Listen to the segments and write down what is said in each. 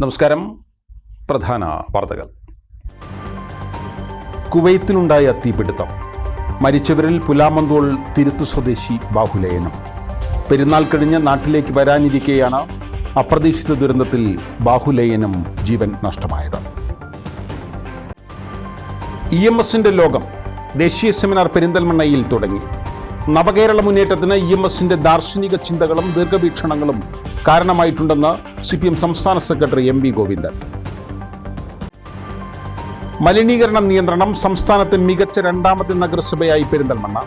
നമസ്കാരം. പ്രധാന വാർത്തകൾ. കുവൈത്തിലുണ്ടായ തീപിടുത്തം. മരിച്ചവരിൽ പുലാമന്തോൾ തിരുത്തു സ്വദേശി ബാഹുലയനം പെരുന്നാൾ കഴിഞ്ഞ് നാട്ടിലേക്ക് വരാനിരിക്കെയാണ് അപ്രതീക്ഷിത ദുരന്തത്തിൽ ബാഹുലയനം ജീവൻ നഷ്ടമായത്. ഇ എം എസിന്റെ ലോകം ദേശീയ സെമിനാർ പെരിന്തൽമണ്ണയിൽ തുടങ്ങി. നവകേരള മുന്നേറ്റത്തിന് ഇ എം എസിന്റെ ദാർശനിക ചിന്തകളും ദീർഘവീക്ഷണങ്ങളും കാരണമായിട്ടുണ്ടെന്ന് സി പി എം സംസ്ഥാന സെക്രട്ടറി എം വി ഗോവിന്ദൻ. മലിനീകരണ നിയന്ത്രണം സംസ്ഥാനത്തെ മികച്ച രണ്ടാമത്തെ നഗരസഭയായി പെരിന്തൽമണ്ണ.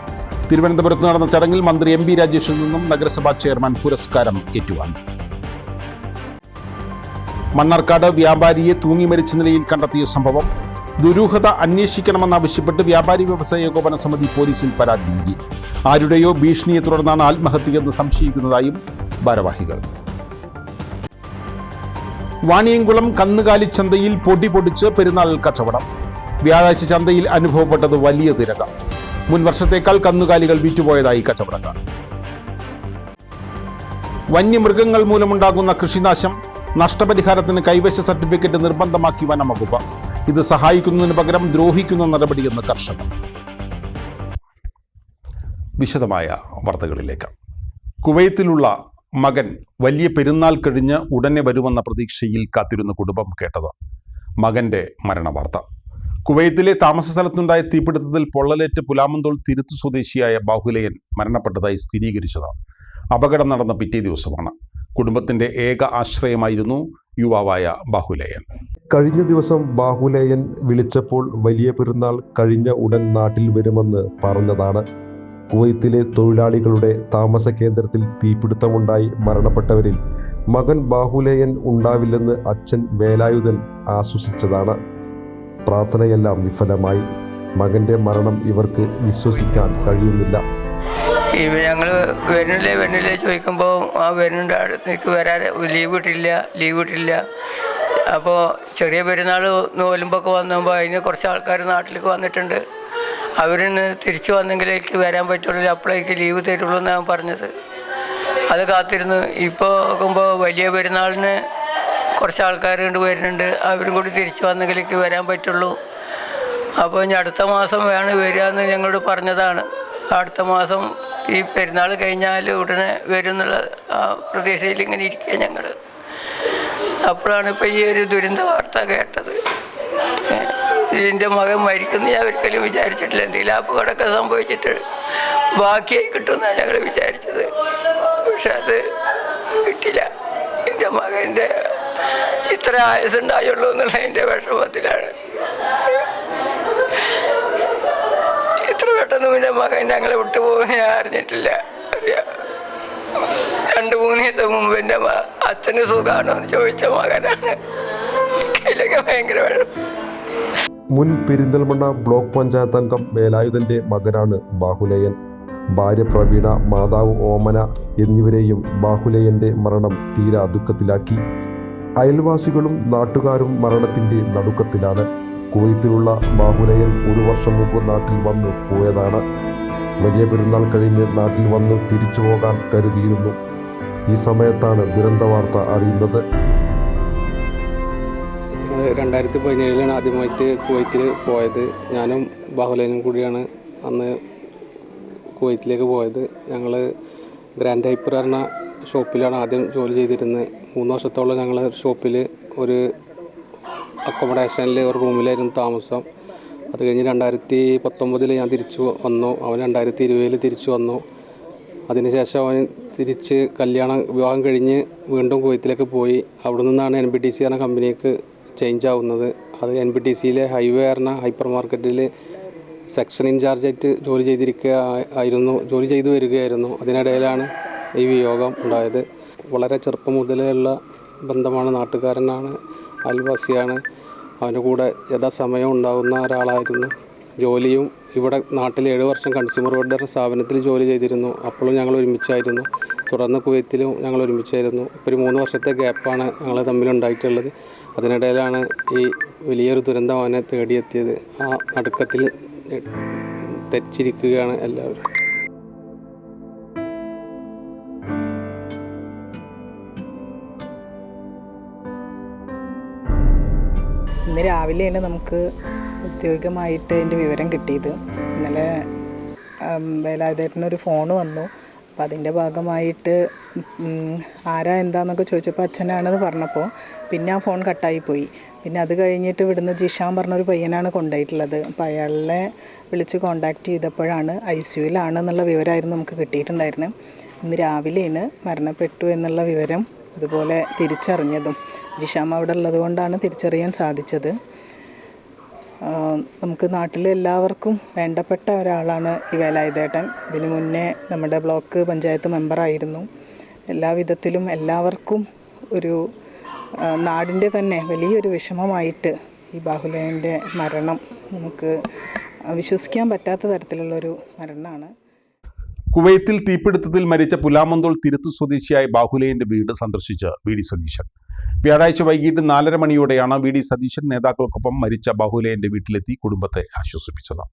തിരുവനന്തപുരത്ത് നടന്ന ചടങ്ങിൽ മന്ത്രി എം വി രാജേഷിൽ നിന്നും നഗരസഭാ ചെയർമാൻ പുരസ്കാരം ഏറ്റുവാങ്ങി. മണ്ണാർക്കാട് വ്യാപാരിയെ തൂങ്ങി മരിച്ച നിലയിൽ കണ്ടെത്തിയ സംഭവം ദുരൂഹത അന്വേഷിക്കണമെന്നാവശ്യപ്പെട്ട് വ്യാപാരി വ്യവസായ ഏകോപന സമിതി പോലീസിൽ പരാതി നൽകി. ആരുടെയോ ഭീഷണിയെ തുടർന്നാണ് ആത്മഹത്യയെന്ന് സംശയിക്കുന്നതായും ഭാരവാഹികൾ. വാണിയംകുളം കന്നുകാലി ചന്തയിൽ പൊടി പൊടിച്ച് പെരുന്നാൾ കച്ചവടം. വ്യാഴാഴ്ച ചന്തയിൽ അനുഭവപ്പെട്ടത് വലിയ തിരക മുൻ വർഷത്തേക്കാൾ കന്നുകാലികൾ വിറ്റുപോയതായി കച്ചവടക്കാർ. വന്യമൃഗങ്ങൾ മൂലമുണ്ടാകുന്ന കൃഷിനാശം നഷ്ടപരിഹാരത്തിന് കൈവശ സർട്ടിഫിക്കറ്റ് നിർബന്ധമാക്കി വനംവകുപ്പ്. ഇത് സഹായിക്കുന്നതിന് പകരം ദ്രോഹിക്കുന്ന നടപടിയെന്ന് കർഷകർ വിശദമായ വാർത്തകളിലേക്ക്. കുവൈത്തിലുള്ള മകൻ വലിയ പെരുന്നാൾ കഴിഞ്ഞ് ഉടനെ വരുമെന്ന പ്രതീക്ഷയിൽ കാത്തിരുന്ന കുടുംബം കേട്ടത് മകന്റെ മരണവാർത്ത. കുവൈത്തിലെ താമസ സ്ഥലത്തുണ്ടായ തീപിടുത്തത്തിൽ പൊള്ളലേറ്റ് പുലാമന്തോൾ തിരുത്തു സ്വദേശിയായ ബാഹുലയൻ മരണപ്പെട്ടതായി സ്ഥിരീകരിച്ചത് അപകടം നടന്ന പിറ്റേ ദിവസമാണ്. കുടുംബത്തിന്റെ ഏക ആശ്രയമായിരുന്നു യുവാവായ ബാഹുലയൻ. കഴിഞ്ഞ ദിവസം ബാഹുലേയൻ വിളിച്ചപ്പോൾ വലിയ പെരുന്നാൾ കഴിഞ്ഞ ഉടൻ നാട്ടിൽ വരുമെന്ന് പറഞ്ഞതാണ്. കുവൈത്തിലെ തൊഴിലാളികളുടെ താമസ കേന്ദ്രത്തിൽ തീപിടുത്തമുണ്ടായി മരണപ്പെട്ടവരിൽ മകൻ ബാഹുലേയൻ ഉണ്ടാവില്ലെന്ന് അച്ഛൻ വേലായുധൻ ആശ്വസിച്ചതാണ്. പ്രാർത്ഥനയെല്ലാം വിഫലമായി. മകന്റെ മരണം ഇവർക്ക് വിശ്വസിക്കാൻ കഴിയുന്നില്ല. ഞങ്ങൾ വരുന്നില്ലേ വരുന്നില്ലേ ചോദിക്കുമ്പോൾ ആ വരുന്നുണ്ട് അടുത്തേക്ക് വരാൻ ലീവ് കിട്ടില്ല ലീവ് കിട്ടില്ല. അപ്പോൾ ചെറിയ പെരുന്നാൾ നോലുമ്പൊക്കെ വന്നുമ്പോൾ അതിന് കുറച്ച് ആൾക്കാർ നാട്ടിലേക്ക് വന്നിട്ടുണ്ട്. അവരിന്ന് തിരിച്ചു വന്നെങ്കിലേക്ക് വരാൻ പറ്റുള്ളൂ. അപ്പോഴേക്ക് ലീവ് തരുള്ളൂ എന്നാണ് പറഞ്ഞത്. അത് കാത്തിരുന്നു ഇപ്പോൾ നോക്കുമ്പോൾ വലിയ പെരുന്നാളിന് കുറച്ച് ആൾക്കാർ കൊണ്ട് വരുന്നുണ്ട്. അവരും കൂടി തിരിച്ചു വന്നെങ്കിലേക്ക് വരാൻ പറ്റുള്ളൂ. അപ്പോൾ ഇനി അടുത്ത മാസം വേണം വരിക എന്ന് ഞങ്ങളോട് പറഞ്ഞതാണ്. അടുത്ത മാസം ഈ പെരുന്നാൾ കഴിഞ്ഞാൽ ഉടനെ വരും എന്നുള്ള പ്രതീക്ഷയിൽ ഇങ്ങനെ ഇരിക്കുക ഞങ്ങൾ അപ്പോഴാണ് ഇപ്പോൾ ഈ ഒരു ദുരന്ത വാർത്ത കേട്ടത്. ഇതിന്റെ മകൻ മരിക്കുന്നു. ഞാൻ ഒരിക്കലും വിചാരിച്ചിട്ടില്ല. എന്തെങ്കിലും അപകടമൊക്കെ സംഭവിച്ചിട്ട് ബാക്കിയായി കിട്ടുമെന്നാണ് ഞങ്ങൾ വിചാരിച്ചത്. പക്ഷെ അത് കിട്ടില്ല. എന്റെ മകന്റെ ഇത്ര ആയുസുണ്ടായുള്ളൂ എന്നുള്ള എന്റെ വിഷമത്തിലാണ്. ഇത്ര പെട്ടെന്ന് എന്റെ മകൻ ഞങ്ങളെ വിട്ടുപോകുന്ന ഞാൻ അറിഞ്ഞിട്ടില്ല. അറിയാം. രണ്ട് മൂന്ന് ദിവസം മുമ്പ് എന്റെ അച്ഛന് സുഖമാണോ എന്ന് ചോദിച്ച മകനാണ്. കയ്യിലൊക്കെ ഭയങ്കര മുൻ പെരിന്തൽമണ്ണ ബ്ലോക്ക് പഞ്ചായത്ത് അംഗം വേലായുധന്റെ മകനാണ് ബാഹുലയൻ. ഭാര്യ പ്രവീണ മാതാവ് ഓമന എന്നിവരെയും ബാഹുലയന്റെ മരണം തീരാ ദുഃഖത്തിലാക്കി. അയൽവാസികളും നാട്ടുകാരും മരണത്തിന്റെ നടുക്കത്തിലാണ്. കുവൈത്തിലുള്ള ബാഹുലയൻ ഒരു വർഷം മുമ്പ് നാട്ടിൽ വന്നു പോയതാണ്. വലിയ പെരുന്നാൾ കഴിഞ്ഞ് നാട്ടിൽ വന്ന് തിരിച്ചു പോകാൻ കരുതിയിരുന്നു. ഈ സമയത്താണ് ദുരന്ത വാർത്ത അറിയുന്നത്. രണ്ടായിരത്തി പതിനേഴിലാണ് ആദ്യമായിട്ട് കുവൈത്തിൽ പോയത്. ഞാനും ബാഹുലനും കൂടിയാണ് അന്ന് കുവൈത്തിലേക്ക് പോയത്. ഞങ്ങൾ ഗ്രാൻഡ് ഹൈപ്പർ പറഞ്ഞ ഷോപ്പിലാണ് ആദ്യം ജോലി ചെയ്തിരുന്നത്. മൂന്ന് വർഷത്തോളം ഞങ്ങൾ ഷോപ്പിൽ ഒരു അക്കോമഡേഷനിൽ ഒരു റൂമിലായിരുന്നു താമസം. അത് കഴിഞ്ഞ് രണ്ടായിരത്തി പത്തൊമ്പതിൽ ഞാൻ തിരിച്ചു വന്നു. അവൻ രണ്ടായിരത്തി ഇരുപതിൽ തിരിച്ചു വന്നു. അതിനുശേഷം അവൻ തിരിച്ച് കല്യാണം വിവാഹം കഴിഞ്ഞ് വീണ്ടും കുവൈത്തിലേക്ക് പോയി. അവിടെ നിന്നാണ് എൻ ബി ടി സി എന്ന കമ്പനിക്ക് ചേഞ്ച് ആവുന്നത്. അത് എൻ ബി ടി സിയിലെ ഹൈവേ എന്ന ഹൈപ്പർ മാർക്കറ്റിൽ സെക്ഷൻ ഇൻചാർജായിട്ട് ജോലി ചെയ്തിരിക്കുക ആയിരുന്നു ജോലി ചെയ്തു വരികയായിരുന്നു. അതിനിടയിലാണ് ഈ വിയോഗം ഉണ്ടായത്. വളരെ ചെറുപ്പം മുതലുള്ള ബന്ധമാണ് നാട്ടുകാരനാണ് അയൽവാസിയാണ്. അവന്റെ കൂടെ യഥാസമയം ഉണ്ടാകുന്ന ഒരാളായിരുന്നു. ജോലിയും ഇവിടെ നാട്ടിൽ ഏഴ് വർഷം കൺസ്യൂമർ വെൽഫെയർ സ്ഥാപനത്തിൽ ജോലി ചെയ്തിരുന്നു. അപ്പോഴും ഞങ്ങൾ ഒരുമിച്ചായിരുന്നു. തുടർന്ന് കുവൈത്തിലും ഞങ്ങൾ ഒരുമിച്ചായിരുന്നു. ഇപ്പോൾ ഒരു മൂന്ന് വർഷത്തെ ഗ്യാപ്പാണ് ഞങ്ങൾ തമ്മിലുണ്ടായിട്ടുള്ളത് അതിനിടയിലാണ് ഈ വലിയൊരു ദുരന്തം അവനെ തേടിയെത്തിയത്. ആ നടുക്കത്തിൽ തെച്ചിരിക്കുകയാണ് എല്ലാവരും. ഇന്ന് രാവിലെയാണ് നമുക്ക് ഔദ്യോഗികമായിട്ട് അതിന്റെ വിവരം കിട്ടിയത്. ഇന്നലെ വേലായുധേട്ടനൊരു ഫോൺ വന്നു. അപ്പോൾ അതിന്റെ ഭാഗമായിട്ട് ആരാ എന്താന്നൊക്കെ ചോദിച്ചപ്പോൾ അച്ഛനാണെന്ന് പറഞ്ഞപ്പോൾ പിന്നെ ആ ഫോൺ കട്ടായിപ്പോയി. പിന്നെ അത് കഴിഞ്ഞിട്ട് ഇവിടുന്ന് ജിഷാൻ പറഞ്ഞൊരു പയ്യനാണ് കൊണ്ടുപോയിട്ടുള്ളത്. അപ്പോൾ അയാളെ വിളിച്ച് കോണ്ടാക്ട് ചെയ്തപ്പോഴാണ് ഐ സിയുലാണെന്നുള്ള വിവരമായിരുന്നു നമുക്ക് കിട്ടിയിട്ടുണ്ടായിരുന്നത് ഇന്ന് രാവിലെയാണ് മരണപ്പെട്ടു എന്നുള്ള വിവരം അതുപോലെ തിരിച്ചറിഞ്ഞതും. ജിഷാം അവിടെ ഉള്ളതുകൊണ്ടാണ് തിരിച്ചറിയാൻ സാധിച്ചത്. നമുക്ക് നാട്ടിലെല്ലാവർക്കും വേണ്ടപ്പെട്ട ഒരാളാണ് ഈ വേലായുധേട്ടൻ. ഇതിനു മുന്നേ നമ്മുടെ ബ്ലോക്ക് പഞ്ചായത്ത് മെമ്പറായിരുന്നു. എല്ലാ വിധത്തിലും എല്ലാവർക്കും ഒരു നാടിന്റെ തന്നെ വലിയൊരു വിഷമമായിട്ട് ഈ ബാഹുലേന്റെ മരണം നമുക്ക് വിശ്വസിക്കാൻ പറ്റാത്ത തരത്തിലുള്ളൊരു മരണമാണ്. കുവൈത്തിൽ തീപിടുത്തത്തിൽ മരിച്ച പുലാമന്തോൾ തിരുത്ത് സ്വദേശിയായ ബാഹുലേന്റെ വീട് സന്ദർശിച്ച് വി ഡി സതീശൻ. വ്യാഴാഴ്ച വൈകിട്ട് നാലര മണിയോടെയാണ് വി ഡി സതീശൻ നേതാക്കൾക്കൊപ്പം മരിച്ച ബാഹുലേയന്റെ വീട്ടിലെത്തി കുടുംബത്തെ ആശ്വസിപ്പിച്ചത്.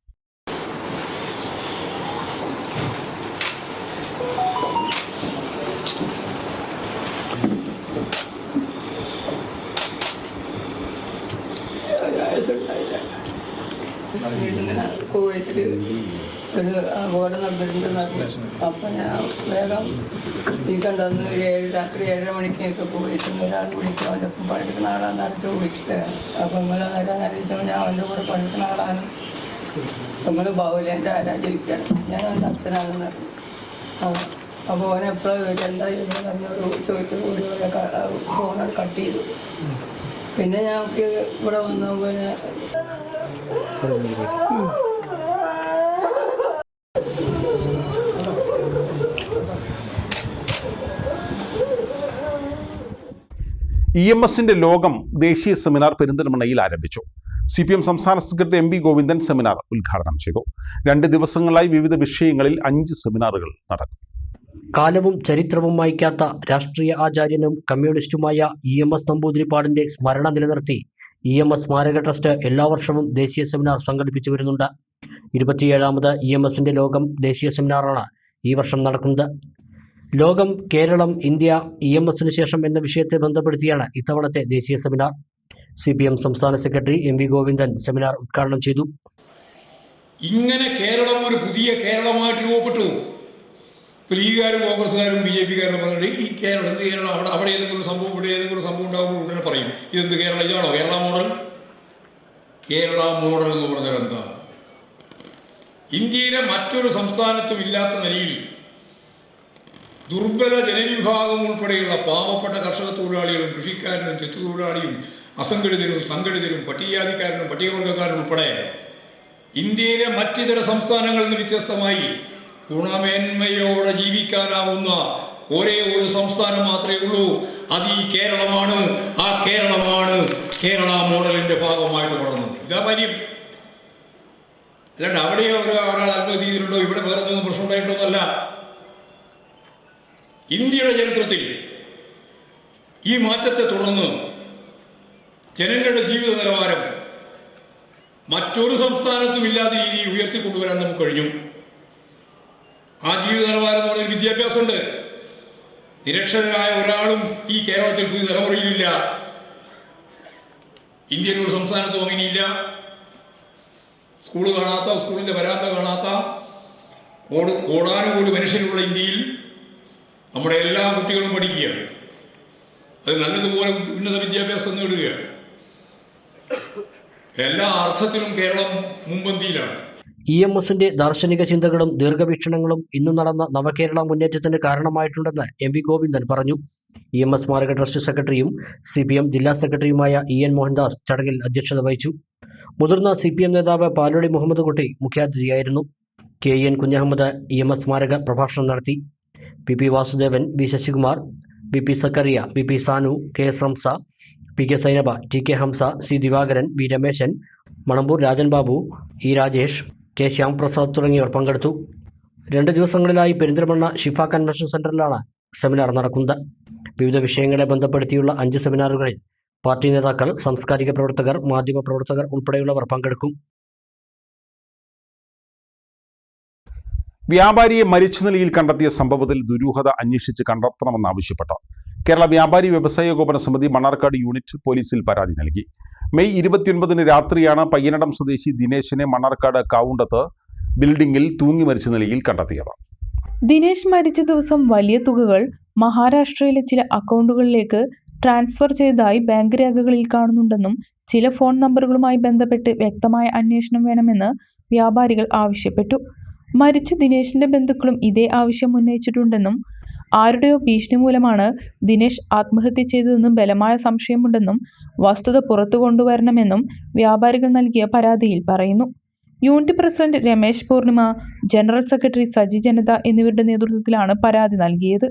ഒരു അപകടം നടന്നിട്ടുണ്ടെന്ന് അപ്പം ഞാൻ വേഗം ഈ കണ്ടെന്ന് ഏഴ് രാത്രി ഏഴര മണിക്കൊക്കെ പോയിട്ട് ഒരാൾ വിളിക്കും അവന്റെ ഒപ്പം പഠിക്കുന്ന ആളാന്ന് അറിഞ്ഞിട്ട് വിളിച്ചിട്ട് അപ്പം നിങ്ങൾ നേരം അറിയിച്ചപ്പോൾ ഞാൻ അവന്റെ കൂടെ പഠിക്കുന്ന ആളാണ്. നമ്മൾ ബാഹുലേന്റെ ആരാ ഞാൻ അവന്റെ അച്ഛനാണെന്ന് അറിഞ്ഞു. അപ്പോൾ അവൻ എപ്പോഴും എന്താ ചെയ്യുന്നത് പറഞ്ഞൊരു ചോദിച്ചു കൂടി ഫോൺ കട്ട് ചെയ്തു. പിന്നെ ഞങ്ങൾക്ക് ഇവിടെ വന്നു പിന്നെ ഇ എം എസിന്റെ ലോകം ദേശീയ സെമിനാർ പെരിന്തൽമണ്ണയിൽ ആരംഭിച്ചു. സി പി എം സംസ്ഥാന secretary M V Govindan seminar ഉദ്ഘാടനം ചെയ്തു. രണ്ട് ദിവസങ്ങളായി വിവിധ വിഷയങ്ങളിൽ അഞ്ച് സെമിനാറുകൾ നടക്കും. കാലവും ചരിത്രവും വായിക്കാത്ത രാഷ്ട്രീയ ആചാര്യനും കമ്മ്യൂണിസ്റ്റുമായ ഇ എം എസ് നമ്പൂതിരിപ്പാടിന്റെ സ്മരണ നിലനിർത്തി ഇ എം എസ് സ്മാരക ട്രസ്റ്റ് എല്ലാ വർഷവും ദേശീയ സെമിനാർ സംഘടിപ്പിച്ചു വരുന്നുണ്ട്. ഇരുപത്തിയേഴാമത് ഇ എം എസിന്റെ ലോകം ദേശീയ സെമിനാറാണ് ഈ വർഷം നടക്കുന്നത്. ലോകം കേരളം ഇന്ത്യ ഇ എം എസിന് ശേഷം എന്ന വിഷയത്തെ ബന്ധപ്പെടുത്തിയാണ് ഇത്തവണത്തെ ദേശീയ സെമിനാർ. സി പി എം സംസ്ഥാന secretary M V Govindan seminar ഉദ്ഘാടനം ചെയ്തു. ഇങ്ങനെ കേരളം ഒരു പുതിയ കേരളമായിട്ട് രൂപപ്പെട്ടു. ലീഗുകാരും കോൺഗ്രസ്സുകാരും ബി ജെ പിക്കാരും പറഞ്ഞിട്ട് ഈ കേരളം എന്ത് കേരളം? അവിടെ അവിടെ ഏതെങ്കിലും സംഭവം ഇവിടെ ഏതെങ്കിലും സംഭവം ഉണ്ടാകുമ്പോൾ ഉടനെ പറയും ഇതെന്ത് കേരളം? ഇതാണോ കേരള മോഡൽ? കേരള മോഡൽ എന്ന് പറഞ്ഞാൽ എന്താ ഇന്ത്യയിലെ മറ്റൊരു സംസ്ഥാനത്തും ഇല്ലാത്ത നിലയിൽ ദുർബല ജനവിഭാഗം ഉൾപ്പെടെയുള്ള പാവപ്പെട്ട കർഷക തൊഴിലാളികളും കൃഷിക്കാരനും ചെത്തു തൊഴിലാളിയും അസംഘടിതരും സംഘടിതരും പട്ടികജാതിക്കാരനും പട്ടികവർഗക്കാരനും ഉൾപ്പെടെ ഇന്ത്യയിലെ മറ്റിതര സംസ്ഥാനങ്ങളിൽ നിന്ന് വ്യത്യസ്തമായി ഗുണമേന്മയോടെ ജീവിക്കാനാവുന്ന ഒരേ ഒരു സംസ്ഥാനം മാത്രമേ ഉള്ളൂ. അത് ഈ കേരളമാണ്. ആ കേരളമാണ് കേരള മോഡലിന്റെ ഭാഗമായിട്ട് വളർന്നത്. ഇതാ കാര്യം അല്ലാണ്ട് അവിടെയോ ഒരു ഒരാൾ ആത്മഹത്യ ചെയ്തിട്ടുണ്ടോ? ഇവിടെ വേറെ എന്തെങ്കിലും പ്രശ്നം ഉണ്ടായിട്ടുണ്ടോ ഇന്ത്യയുടെ ചരിത്രത്തിൽ ഈ മാറ്റത്തെ തുടർന്ന് ജനങ്ങളുടെ ജീവിത നിലവാരം മറ്റൊരു സംസ്ഥാനത്തും ഇല്ലാത്ത രീതിയിൽ ഉയർത്തിക്കൊണ്ടുവരാൻ നമുക്ക് കഴിഞ്ഞു. ആ ജീവിത നിലവാരം എന്ന് പറയുന്ന വിദ്യാഭ്യാസമുണ്ട്. നിരക്ഷരനായ ഒരാളും ഈ കേരളത്തിൽ പുതിയ തലമുറയിലില്ല. ഇന്ത്യൻ ഒരു സംസ്ഥാനത്തും അങ്ങനെയില്ല. സ്കൂൾ കാണാത്ത സ്കൂളിന്റെ വരാന്ത കാണാത്ത കോട് കോടാനുകൂടി മനുഷ്യരുള്ള ഇന്ത്യയിൽ നമ്മുടെ എല്ലാ കുട്ടികളും പഠിക്കുകയാണ്. അത് നല്ലതുപോലെ ഉന്നത വിദ്യാഭ്യാസം നേടുകയാണ്. എല്ലാ അർത്ഥത്തിലും കേരളം മുമ്പന്തിയിലാണ് ഇ എം എസിന്റെ ദാർശനിക ചിന്തകളും ദീർഘവീക്ഷണങ്ങളും ഇന്ന് നടന്ന നവകേരള മുന്നേറ്റത്തിന് കാരണമായിട്ടുണ്ടെന്ന് എം വി ഗോവിന്ദൻ പറഞ്ഞു. ഇ എം എസ് സ്മാരക ട്രസ്റ്റ് സെക്രട്ടറിയും സി പി എം ജില്ലാ സെക്രട്ടറിയുമായ ഇ എൻ മോഹൻദാസ് ചടങ്ങിൽ അധ്യക്ഷത വഹിച്ചു. മുതിർന്ന സി പി എം നേതാവ് Palodi Muhammad Kutty മുഖ്യാതിഥിയായിരുന്നു. K N Kunhammad E M S സ്മാരക പ്രഭാഷണം നടത്തി. P P Vasudevan V Sasikumar V P Zakaria V P Sanu K S Ramsa P K Sainaba T K Hamza C Divakaran V Rameshan Manambur Rajan Babu E Rajesh K Shyamprasad തുടങ്ങിയവർ പങ്കെടുത്തു. രണ്ട് ദിവസങ്ങളിലായി Perinthalmanna Shifa convention സെന്ററിലാണ് seminar നടക്കുന്നത്. വിവിധ വിഷയങ്ങളെ ബന്ധപ്പെടുത്തിയുള്ള അഞ്ച് സെമിനാറുകളിൽ party നേതാക്കൾ സാംസ്കാരിക പ്രവർത്തകർ മാധ്യമ പ്രവർത്തകർ ഉൾപ്പെടെയുള്ളവർ പങ്കെടുക്കും. വ്യാപാരിയെ മരിച്ച നിലയിൽ കണ്ടെത്തിയ സംഭവത്തിൽ ദുരൂഹത അന്വേഷിച്ച് കണ്ടെത്തണമെന്നാവശ്യപ്പെട്ട് കേരള വ്യാപാരി വ്യവസായ ഏകോപന സമിതി മണ്ണാർക്കാട് യൂണിറ്റ് പോലീസിൽ പരാതി നൽകി. മെയ് ഇരുപത്തിയൊൻപതിന് രാത്രിയാണ് പയ്യനടം സ്വദേശി ദിനേശിനെ മണ്ണാർക്കാട് കാവുണ്ടത്ത് ബിൽഡിംഗിൽ തൂങ്ങി മരിച്ച നിലയിൽ കണ്ടെത്തിയത്. ദിനേശ് മരിച്ച ദിവസം വലിയ തുകകൾ മഹാരാഷ്ട്രയിലെ ചില അക്കൗണ്ടുകളിലേക്ക് ട്രാൻസ്ഫർ ചെയ്തതായി ബാങ്ക് രേഖകളിൽ കാണുന്നുണ്ടെന്നും ചില ഫോൺ നമ്പറുകളുമായി ബന്ധപ്പെട്ട് വ്യക്തമായ അന്വേഷണം വേണമെന്ന് വ്യാപാരികൾ ആവശ്യപ്പെട്ടു. മരിച്ച ദിനേശിന്റെ ബന്ധുക്കളും ഇതേ ആവശ്യം ഉന്നയിച്ചിട്ടുണ്ടെന്നും ആരുടെയോ ഭീഷണി മൂലമാണ് ദിനേശ് ആത്മഹത്യ ചെയ്തതെന്നും ബലമായ സംശയമുണ്ടെന്നും വസ്തുത പുറത്തു കൊണ്ടുവരണമെന്നും വ്യാപാരികൾ നൽകിയ പരാതിയിൽ പറയുന്നു. Unit president Ramesh Poornima general secretary Saji Janata എന്നിവരുടെ നേതൃത്വത്തിലാണ് പരാതി നൽകിയത്.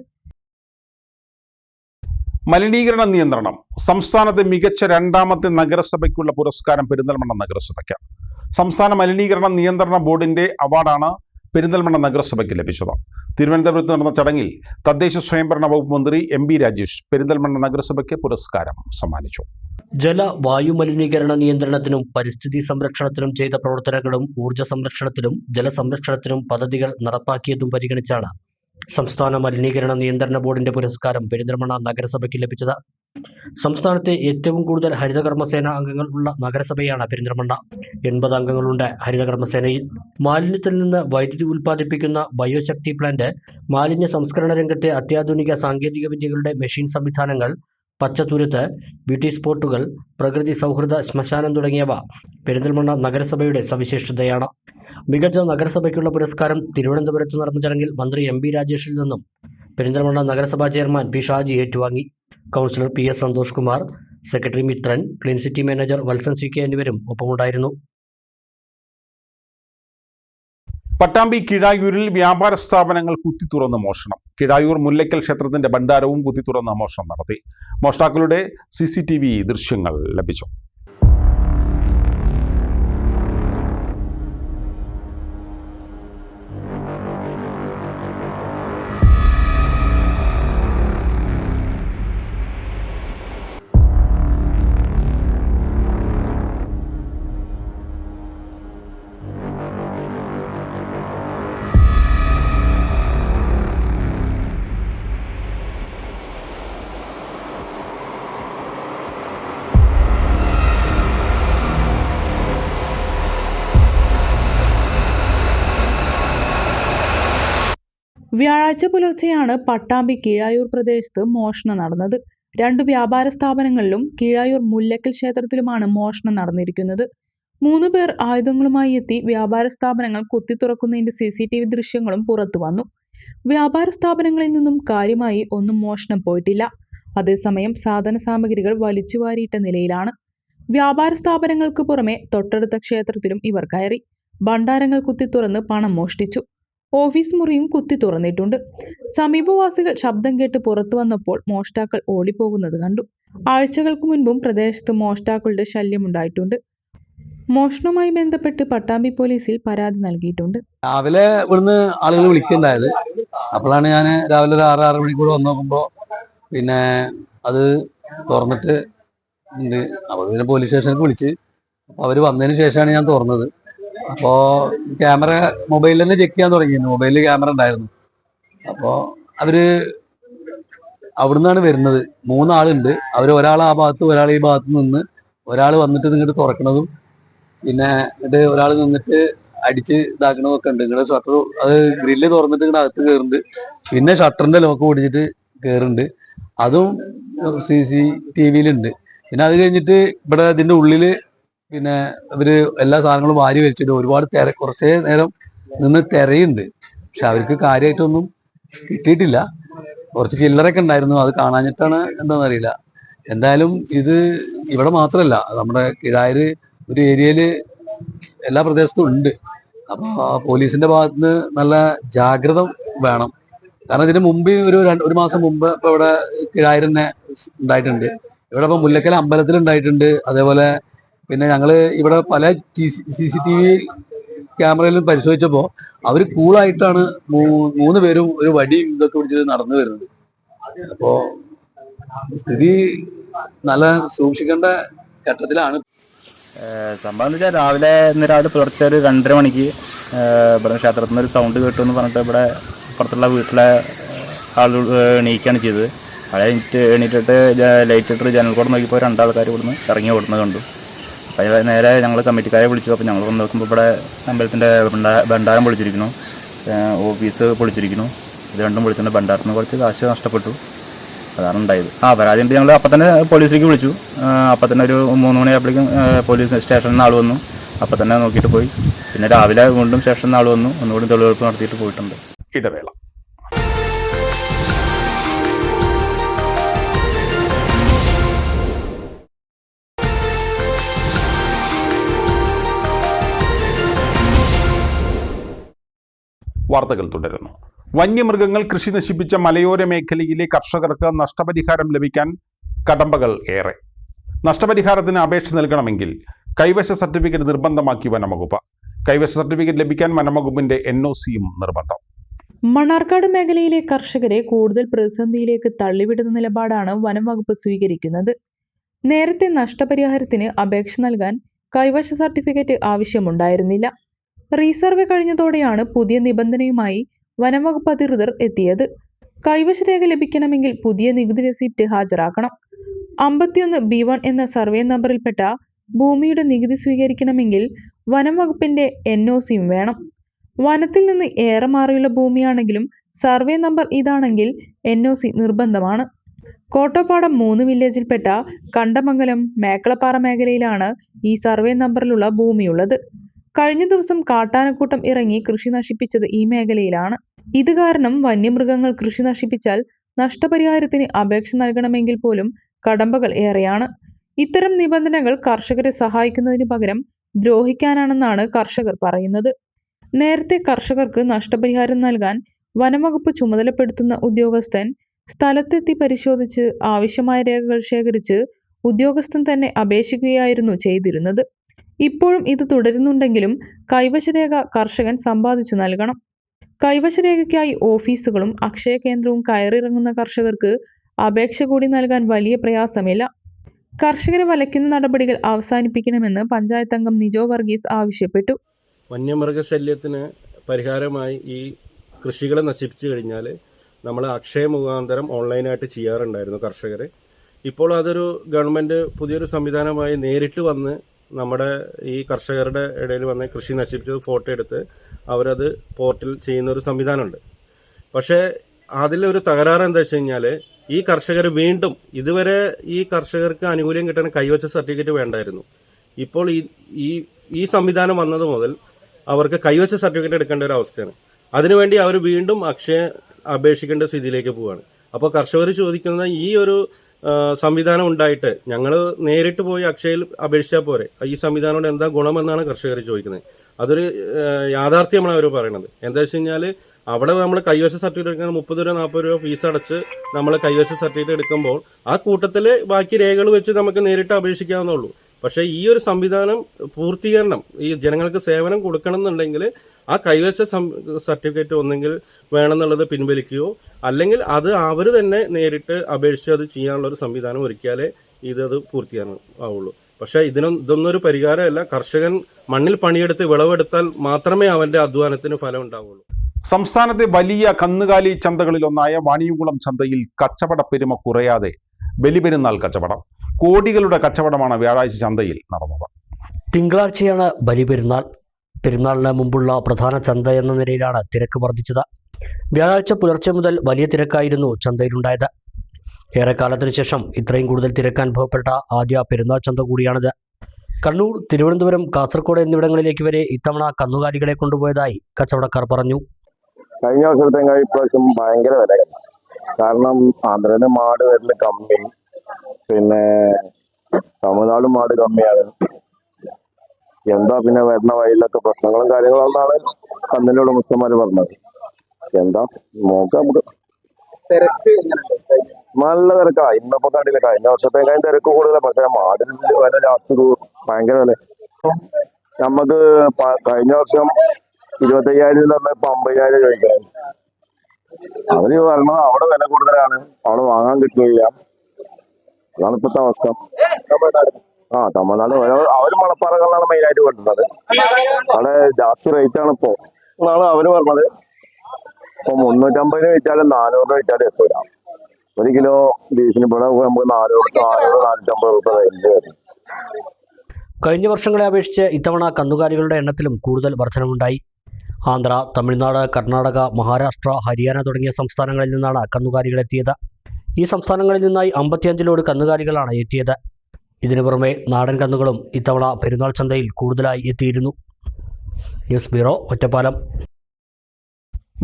മലിനീകരണ നിയന്ത്രണം. സംസ്ഥാനത്തെ മികച്ച രണ്ടാമത്തെ നഗരസഭയ്ക്കുള്ള പുരസ്കാരം പെരിന്തൽമണ്ണ നഗരസഭയ്ക്ക് സംസ്ഥാന മലിനീകരണ നിയന്ത്രണ ബോർഡിന്റെ അവാർഡാണ് പെരിന്തൽമണ്ണ നഗരസഭയ്ക്ക് ലഭിച്ചത് തിരുവനന്തപുരത്ത് നടന്ന ചടങ്ങിൽ തദ്ദേശ സ്വയംഭരണ വകുപ്പ് മന്ത്രി എം ബി രാജേഷ് പെരിന്തൽമണ്ണ നഗരസഭയ്ക്ക് പുരസ്കാരം സമ്മാനിച്ചു. ജല വായു മലിനീകരണ നിയന്ത്രണത്തിനും പരിസ്ഥിതി സംരക്ഷണത്തിനും ചെയ്ത പ്രവർത്തനങ്ങളും ഊർജ സംരക്ഷണത്തിനും ജലസംരക്ഷണത്തിനും പദ്ധതികൾ നടപ്പാക്കിയതും പരിഗണിച്ചാണ് സംസ്ഥാന മലിനീകരണ നിയന്ത്രണ ബോർഡിന്റെ പുരസ്കാരം പെരിന്തൽമണ്ണ നഗരസഭയ്ക്ക് ലഭിച്ചത്. സംസ്ഥാനത്തെ ഏറ്റവും കൂടുതൽ ഹരിതകർമ്മസേന അംഗങ്ങൾ ഉള്ള നഗരസഭയാണ് പെരിന്തൽമണ്ണ. എൺപത് അംഗങ്ങളുണ്ട് ഹരിതകർമ്മസേനയിൽ. മാലിന്യത്തിൽ നിന്ന് വൈദ്യുതി ഉൽപ്പാദിപ്പിക്കുന്ന ബയോശക്തി പ്ലാന്റ് മാലിന്യ സംസ്കരണ രംഗത്തെ അത്യാധുനിക സാങ്കേതിക വിദ്യകളുടെ മെഷീൻ സംവിധാനങ്ങൾ പച്ചത്തുരുത്ത് ബ്യൂട്ടി സ്പോട്ടുകൾ പ്രകൃതി സൗഹൃദ ശ്മശാനം തുടങ്ങിയവ പെരിന്തൽമണ്ണ നഗരസഭയുടെ സവിശേഷതയാണ്. മികച്ച നഗരസഭയ്ക്കുള്ള പുരസ്കാരം തിരുവനന്തപുരത്ത് നടന്ന ചടങ്ങിൽ മന്ത്രി എം ബി രാജേഷിൽ നിന്നും പെരിന്തൽമണ്ണ നഗരസഭാ ചെയർമാൻ പി ഷാജി ഏറ്റുവാങ്ങി. Councillor P S Santhosh Kumar secretary Mithran clean city manager Valsan C K എന്നിവരും ഒപ്പമുണ്ടായിരുന്നു. പട്ടാമ്പി കിഴായൂരിൽ വ്യാപാര സ്ഥാപനങ്ങൾ കുത്തിത്തുറന്ന് മോഷണം. കിഴായൂർ മുല്ലയ്ക്കൽ ക്ഷേത്രത്തിന്റെ ഭണ്ഡാരവും കുത്തിത്തുറന്ന് മോഷണം നടത്തി. മോഷ്ടാക്കളുടെ സി ദൃശ്യങ്ങൾ ലഭിച്ചു. വ്യാഴാഴ്ച പുലർച്ചെയാണ് പട്ടാമ്പി കീഴായൂർ പ്രദേശത്ത് മോഷണം നടന്നത്. രണ്ട് വ്യാപാര സ്ഥാപനങ്ങളിലും കീഴായൂർ മുല്ലക്കൽ ക്ഷേത്രത്തിലുമാണ് മോഷണം നടന്നിരിക്കുന്നത്. മൂന്ന് പേർ ആയുധങ്ങളുമായി എത്തി വ്യാപാര സ്ഥാപനങ്ങൾ കുത്തി തുറക്കുന്നതിന്റെ സി സി ടി വി ദൃശ്യങ്ങളും പുറത്തു വന്നു. വ്യാപാര സ്ഥാപനങ്ങളിൽ നിന്നും കാര്യമായി ഒന്നും മോഷണം പോയിട്ടില്ല. അതേസമയം സാധന സാമഗ്രികൾ വലിച്ചുവാരിയിട്ട നിലയിലാണ്. വ്യാപാര സ്ഥാപനങ്ങൾക്ക് പുറമെ തൊട്ടടുത്ത ക്ഷേത്രത്തിലും ഇവർ കയറി. ഭണ്ഡാരങ്ങൾ കുത്തി തുറന്ന് പണം മോഷ്ടിച്ചു. ഓഫീസ് മുറിയും കുത്തി തുറന്നിട്ടുണ്ട്. സമീപവാസികൾ ശബ്ദം കേട്ട് പുറത്തു വന്നപ്പോൾ മോഷ്ടാക്കൾ ഓടിപ്പോകുന്നത് കണ്ടു. ആഴ്ചകൾക്ക് മുൻപും പ്രദേശത്ത് മോഷ്ടാക്കളുടെ ശല്യമുണ്ടായിട്ടുണ്ട്. മോഷണവുമായി ബന്ധപ്പെട്ട് പട്ടാമ്പി പോലീസിൽ പരാതി നൽകിയിട്ടുണ്ട്. രാവിലെ ഇവിടുന്ന് ആളുകൾ വിളിക്കുന്നുണ്ടായത് അപ്പോഴാണ് ഞാൻ രാവിലെ ഒരു ആറ് ആറ് മണിക്കൂടെ വന്ന് നോക്കുമ്പോൾ പിന്നെ അത് തുറന്നിട്ട് ഉണ്ട്. അപ്പോൾ പിന്നെ പോലീസ് സ്റ്റേഷനിൽ വിളിച്ച്. അപ്പോൾ അവർ വന്നതിന് ശേഷമാണ് ഞാൻ തുറന്നത്. അപ്പോൾ ക്യാമറ മൊബൈലിൽ തന്നെ ചെക്ക് ചെയ്യാൻ തുടങ്ങിയിരുന്നു. മൊബൈലിൽ ക്യാമറ ഉണ്ടായിരുന്നു. അപ്പോൾ അവർ അവിടുന്നാണ് വരുന്നത്. മൂന്നാളുണ്ട്. അവർ ഒരാൾ ആ ഭാഗത്ത് ഒരാൾ ഈ ഭാഗത്ത് നിന്ന് ഒരാൾ വന്നിട്ട് നിങ്ങോട്ട് തുറക്കണതും പിന്നെ എന്നിട്ട് ഒരാൾ നിന്നിട്ട് അടിച്ച് ഇതാക്കണതും ഒക്കെ ഉണ്ട്. നിങ്ങളുടെ ഷട്ടർ അത് ഗ്രില്ല് തുറന്നിട്ട് ഇങ്ങനെ അകത്ത് കയറുന്നുണ്ട് പിന്നെ ഷട്ടറിന്റെ ലോക്ക് പിടിച്ചിട്ട് കയറുന്നുണ്ട് അതും സി സി ടി വിയിലുണ്ട് പിന്നെ അത് കഴിഞ്ഞിട്ട് ഇവിടെ ഇതിന്റെ ഉള്ളിൽ പിന്നെ അവർ എല്ലാ സാധനങ്ങളും വാരി വെച്ചിട്ട് ഒരുപാട് തിര കുറച്ചേ നേരം നിന്ന് തിരയുണ്ട്. പക്ഷെ അവർക്ക് കാര്യമായിട്ടൊന്നും കിട്ടിയിട്ടില്ല. കുറച്ച് ചില്ലറൊക്കെ ഉണ്ടായിരുന്നു. അത് കാണാഞ്ഞിട്ടാണ് എന്താണെന്ന് അറിയില്ല. എന്തായാലും ഇത് ഇവിടെ മാത്രമല്ല നമ്മുടെ കിഴായര് ഒരു ഏരിയയിൽ എല്ലാ പ്രദേശത്തും ഉണ്ട്. അപ്പോൾ പോലീസിന്റെ പോലീസിന്റെ ഭാഗത്തുനിന്ന് നല്ല ജാഗ്രത വേണം. കാരണം ഇതിന് മുമ്പ് ഒരു ഒരു മാസം മുമ്പ് ഇപ്പൊ ഇവിടെ കിഴായൂർ ഉണ്ടായിട്ടുണ്ട്. ഇവിടെ ഇപ്പൊ മുല്ലക്കൽ അമ്പലത്തിൽ ഉണ്ടായിട്ടുണ്ട്. അതേപോലെ പിന്നെ ഞങ്ങൾ ഇവിടെ പല സി സി ടി വി ക്യാമറയിലും പരിശോധിച്ചപ്പോ അവർ കൂളായിട്ടാണ് മൂന്ന് പേരും ഒരു വടിയും ഇതൊക്കെ പിടിച്ചിട്ട് നടന്നു വരുന്നത്. അപ്പോ സ്ഥിതി നല്ല സൂക്ഷിക്കേണ്ട ഘട്ടത്തിലാണ്. സംഭവം എന്ന് വെച്ചാൽ രാവിലെ ഇന്ന് രാവിലെ പുലർച്ചെ ഒരു രണ്ടര മണിക്ക് ഇവിടെ ക്ഷേത്രത്തിൽ നിന്ന് ഒരു സൗണ്ട് കേട്ടു എന്ന് പറഞ്ഞിട്ട് ഇവിടെ പുറത്തുള്ള വീട്ടിലെ ആളുകൾ എണീക്കുകയാണ് ചെയ്തത്. അവിടെ എണീറ്റ് എണീറ്റിട്ട് ലൈറ്റ് ഇട്ടിട്ട് ജനൽ കൂടെ നോക്കിയപ്പോൾ രണ്ടാൾക്കാർ ഇവിടുന്ന് ഇറങ്ങി ഓടുന്നത് കണ്ടു. അപ്പോൾ നേരെ ഞങ്ങൾ കമ്മിറ്റിക്കാരെ വിളിച്ചു. അപ്പോൾ ഞങ്ങൾ വന്ന് നോക്കുമ്പോൾ ഇവിടെ അമ്പലത്തിന്റെ ഭണ്ഡാ- ഭണ്ഡാരം പൊളിച്ചിരിക്കുന്നു. ഓഫീസ് പൊളിച്ചിരിക്കുന്നു. ഇത് രണ്ടും പൊളിച്ചിട്ടുണ്ട്. ഭണ്ഡാരത്തിന് കുറച്ച് കാശ് നഷ്ടപ്പെട്ടു. അതാണ് ഉണ്ടായത്. ആ പരാതി ഉണ്ട്. ഞങ്ങൾ അപ്പം തന്നെ പോലീസിലേക്ക് വിളിച്ചു. അപ്പം തന്നെ ഒരു മൂന്ന് മണിയായപ്പോഴേക്കും പോലീസ് സ്റ്റേഷനിൽ നിന്ന് ആൾ വന്നു. അപ്പം തന്നെ നോക്കിയിട്ട് പോയി. പിന്നെ രാവിലെ വീണ്ടും സ്റ്റേഷനിൽ നിന്ന് ആൾ വന്നു. ഒന്നുകൂടി തെളിവെടുപ്പ് നടത്തിയിട്ട് പോയിട്ടുണ്ട്. ഇടവേള. വാർത്തകൾ തുടരുന്നു. വന്യമൃഗങ്ങൾ കൃഷി നശിപ്പിച്ച മലയോര മേഖലയിലെ കർഷകർക്ക് നഷ്ടപരിഹാരം ലഭിക്കാൻ കടമ്പകൾ ഏറെ. നഷ്ടപരിഹാരത്തിന് അപേക്ഷ നൽകണമെങ്കിൽ കൈവശ സർട്ടിഫിക്കറ്റ് നിർബന്ധമാക്കി വനംവകുപ്പ്. കൈവശ സർട്ടിഫിക്കറ്റ് ലഭിക്കാൻ വനംവകുപ്പിന്റെ എൻ ഒ സിയും നിർബന്ധം. മണ്ണാർക്കാട് മേഖലയിലെ കർഷകരെ കൂടുതൽ പ്രതിസന്ധിയിലേക്ക് തള്ളിവിടുന്ന നിലപാടാണ് വനം വകുപ്പ് സ്വീകരിക്കുന്നത്. നേരത്തെ നഷ്ടപരിഹാരത്തിന് അപേക്ഷ നൽകാൻ കൈവശ സർട്ടിഫിക്കറ്റ് ആവശ്യമുണ്ടായിരുന്നില്ല. റീസർവേ കഴിഞ്ഞതോടെയാണ് പുതിയ നിബന്ധനയുമായി വനംവകുപ്പ് അധികൃതർ എത്തിയത്. കൈവശ രേഖ ലഭിക്കണമെങ്കിൽ പുതിയ നികുതി രസീപ്റ്റ് ഹാജരാക്കണം. അമ്പത്തിയൊന്ന് ബി വൺ എന്ന സർവേ നമ്പറിൽപ്പെട്ട ഭൂമിയുടെ നികുതി സ്വീകരിക്കണമെങ്കിൽ വനം വകുപ്പിന്റെ എൻ ഒ സിയും വേണം. വനത്തിൽ നിന്ന് ഏറെ മാറിയുള്ള ഭൂമിയാണെങ്കിലും സർവേ നമ്പർ ഇതാണെങ്കിൽ എൻ ഒ സി നിർബന്ധമാണ്. കോട്ടപ്പാടം മൂന്ന് വില്ലേജിൽപ്പെട്ട കണ്ടമംഗലം മേക്കളപ്പാറ മേഖലയിലാണ് ഈ സർവേ നമ്പറിലുള്ള ഭൂമിയുള്ളത്. കഴിഞ്ഞ ദിവസം കാട്ടാനക്കൂട്ടം ഇറങ്ങി കൃഷി നശിപ്പിച്ചത് ഈ മേഖലയിലാണ്. ഇത് കാരണം വന്യമൃഗങ്ങൾ കൃഷി നശിപ്പിച്ചാൽ നഷ്ടപരിഹാരത്തിന് അപേക്ഷ നൽകണമെങ്കിൽ പോലും കടമ്പകൾ ഏറെയാണ്. ഇത്തരം നിബന്ധനകൾ കർഷകരെ സഹായിക്കുന്നതിന് പകരം ദ്രോഹിക്കാനാണെന്നാണ് കർഷകർ പറയുന്നത്. നേരത്തെ കർഷകർക്ക് നഷ്ടപരിഹാരം നൽകാൻ വനംവകുപ്പ് ചുമതലപ്പെടുത്തുന്ന ഉദ്യോഗസ്ഥൻ സ്ഥലത്തെത്തി പരിശോധിച്ച് ആവശ്യമായ രേഖകൾ ശേഖരിച്ച് ഉദ്യോഗസ്ഥൻ തന്നെ അപേക്ഷിക്കുകയായിരുന്നു ചെയ്തിരുന്നത്. ഇപ്പോഴും ഇത് തുടരുന്നുണ്ടെങ്കിലും കൈവശരേഖ കർഷകൻ സമ്പാദിച്ചു നൽകണം. കൈവശരേഖയ്ക്കായി ഓഫീസുകളും അക്ഷയ കേന്ദ്രവും കയറിറങ്ങുന്ന കർഷകർക്ക് അപേക്ഷ കൂടി നൽകാൻ വലിയ പ്രയാസമില്ല. കർഷകരെ വലയ്ക്കുന്ന നടപടികൾ അവസാനിപ്പിക്കണമെന്ന് പഞ്ചായത്ത് അംഗം നിജോ വർഗീസ് ആവശ്യപ്പെട്ടു. വന്യമൃഗശല്യത്തിന് പരിഹാരമായി ഈ കൃഷികളെ നശിപ്പിച്ചു കഴിഞ്ഞാൽ നമ്മൾ അക്ഷയ മുഖാന്തരം ഓൺലൈനായിട്ട് ചെയ്യാറുണ്ടായിരുന്നു കർഷകർ ഇപ്പോൾ അതൊരു ഗവൺമെന്റ് പുതിയൊരു സംവിധാനമായി നേരിട്ട് വന്ന് നമ്മുടെ ഈ കർഷകരുടെ ഇടയിൽ വന്ന് കൃഷി നശിപ്പിച്ചത് ഫോട്ടോ എടുത്ത് അവരത് പോർട്ടിൽ ചെയ്യുന്ന ഒരു സംവിധാനമുണ്ട്. പക്ഷേ അതിലൊരു തകരാറ് എന്താ വെച്ച് കഴിഞ്ഞാൽ ഈ കർഷകർ വീണ്ടും ഇതുവരെ ഈ കർഷകർക്ക് ആനുകൂല്യം കിട്ടാൻ കൈവച്ച സർട്ടിഫിക്കറ്റ് വേണ്ടായിരുന്നു. ഇപ്പോൾ ഈ ഈ ഈ സംവിധാനം വന്നത് മുതൽ അവർക്ക് കൈവച്ച സർട്ടിഫിക്കറ്റ് എടുക്കേണ്ട ഒരു അവസ്ഥയാണ്. അതിനുവേണ്ടി അവർ വീണ്ടും അക്ഷയ അപേക്ഷിക്കേണ്ട സ്ഥിതിയിലേക്ക് പോവുകയാണ് അപ്പോൾ കർഷകർ ചോദിക്കുന്നത് ഈ ഒരു സംവിധാനം ഉണ്ടായിട്ട്. ഞങ്ങൾ നേരിട്ട് പോയി അക്ഷയയിൽ അപേക്ഷിച്ചാൽ പോരെ. ഈ സംവിധാനം കൊണ്ട് എന്താ ഗുണമെന്നാണ് കർഷകർ ചോദിക്കുന്നത്. അതൊരു യാഥാർത്ഥ്യമാണ് അവർ പറയുന്നത് എന്താ വെച്ച് കഴിഞ്ഞാൽ അവിടെ നമ്മൾ കൈവശ സർട്ടിഫിക്കറ്റ് മുപ്പത് രൂപ നാൽപ്പത് രൂപ ഫീസ് അടച്ച് നമ്മൾ കൈവശ സർട്ടിഫിക്കറ്റ് എടുക്കുമ്പോൾ ആ കൂട്ടത്തിൽ ബാക്കി രേഖകൾ വെച്ച് നമുക്ക് നേരിട്ട് അപേക്ഷിക്കാവുന്നുള്ളൂ പക്ഷേ ഈ ഒരു സംവിധാനം പൂർത്തീകരണം ഈ ജനങ്ങൾക്ക് സേവനം കൊടുക്കണം എന്നുണ്ടെങ്കിൽ ആ കൈവശ സർട്ടിഫിക്കറ്റ് ഒന്നെങ്കിൽ വേണമെന്നുള്ളത് പിൻവലിക്കുകയോ അല്ലെങ്കിൽ അത് അവർ തന്നെ നേരിട്ട് അപേക്ഷിച്ച് അത് ചെയ്യാനുള്ള ഒരു സംവിധാനം ഒരുക്കിയാലേ ഇതത് അത് ആവുള്ളൂ. പക്ഷേ ഇതിനും ഇതൊന്നും ഒരു പരിഹാരമല്ല. കർഷകൻ മണ്ണിൽ പണിയെടുത്ത് വിളവെടുത്താൽ മാത്രമേ അവന്റെ അധ്വാനത്തിന് ഫലം ഉണ്ടാവുള്ളൂ. സംസ്ഥാനത്തെ വലിയ കന്നുകാലി ചന്തകളിലൊന്നായ വാണിയംകുളം ചന്തയിൽ കച്ചവട പെരുമ കുറയാതെ ബലിപെരുന്നാൾ കച്ചവടം. കോടികളുടെ കച്ചവടമാണ് വ്യാഴാഴ്ച ചന്തയിൽ നടന്നത്. തിങ്കളാഴ്ചയാണ് ബലിപെരുന്നാൾ പെരുന്നാളിന് മുമ്പുള്ള പ്രധാന ചന്ത എന്ന നിലയിലാണ് തിരക്ക് വർദ്ധിച്ചത്. വ്യാഴാഴ്ച പുലർച്ചെ മുതൽ വലിയ തിരക്കായിരുന്നു ചന്തയിലുണ്ടായത്. ഏറെക്കാലത്തിനു ശേഷം ഇത്രയും കൂടുതൽ തിരക്ക് അനുഭവപ്പെട്ട ആദ്യ പെരുന്നാൾ ചന്ത കൂടിയാണിത്. കണ്ണൂർ തിരുവനന്തപുരം കാസർഗോഡ് എന്നിവിടങ്ങളിലേക്ക് വരെ ഇത്തവണ കന്നുകാലികളെ കൊണ്ടുപോയതായി കച്ചവടക്കാർ പറഞ്ഞു. കഴിഞ്ഞ വർഷത്തേക്കാൾ ഇപ്രാവശ്യം ഭയങ്കര വില കാരണം ആന്ധ്രന് മാട് വരൽ കമ്മി. പിന്നെ തമിഴ്നാട് മാട് കമ്മിയാണ്. എന്താ പിന്നെ വരുന്ന വഴിയിലൊക്കെ പ്രശ്നങ്ങളും കാര്യങ്ങളും ആണ് കന്നിന്റെ ഉടമസ്ഥന്മാര് പറഞ്ഞത്. എന്താ? നോക്കാം നമുക്ക് നല്ല തിരക്കാ. ഇന്നിപ്പോ കണ്ടില്ല കഴിഞ്ഞ വർഷത്തേക്കാളും തിരക്ക് കൂടുതലാണ് പക്ഷെ മാടിൽ വില ലാസ്റ്റ് ഭയങ്കര വില. നമുക്ക് കഴിഞ്ഞ വർഷം ഇരുപത്തയ്യായിരം പറഞ്ഞ ഇപ്പൊ അമ്പതിനായിരം ചോദിക്കണം. അവർ പറഞ്ഞത് അവിടെ വില കൂടുതലാണ്. അവിടെ വാങ്ങാൻ കിട്ടുകയില്ല. അതാണ് ഇപ്പോഴത്തെ അവസ്ഥ. ആ തമിഴ്നാട് അവർ മണപ്പാറകളിലാണ് മെയിൻ ആയിട്ട് കൊണ്ടുവന്നത് അവിടെ ജാസ്തി റേറ്റ് ആണ് ഇപ്പോ. എന്നാണ് അവർ പറഞ്ഞത്. ഇപ്പൊ മുന്നൂറ്റമ്പതിന് വിറ്റാലും നാനൂറ് രൂപ വിറ്റാലും എത്തൂല. ഒരു കിലോ ബീഫിന് ഇവിടെ നമുക്ക് നാനൂറ് നാനൂറ് നാനൂറ്റമ്പത് രൂപ റേഞ്ച് വരും. കഴിഞ്ഞ വർഷങ്ങളെ അപേക്ഷിച്ച് ഇത്തവണ കന്നുകാലികളുടെ എണ്ണത്തിലും കൂടുതൽ വർധനമുണ്ടായി ആന്ധ്ര തമിഴ്നാട് കർണാടക മഹാരാഷ്ട്ര ഹരിയാന തുടങ്ങിയ സംസ്ഥാനങ്ങളിൽ നിന്നാണ് കന്നുകാലികൾ എത്തിയത് ഈ സംസ്ഥാനങ്ങളിൽ നിന്നായി അമ്പത്തിയഞ്ചിലോട് കന്നുകാലികളാണ് എത്തിയത്. ഇതിനു പുറമെ നാടൻ കന്നുകളും ഇത്തവണ പെരുന്നാൾ ചന്തയിൽ കൂടുതലായി എത്തിയിരുന്നു. News bureau Ottapalam.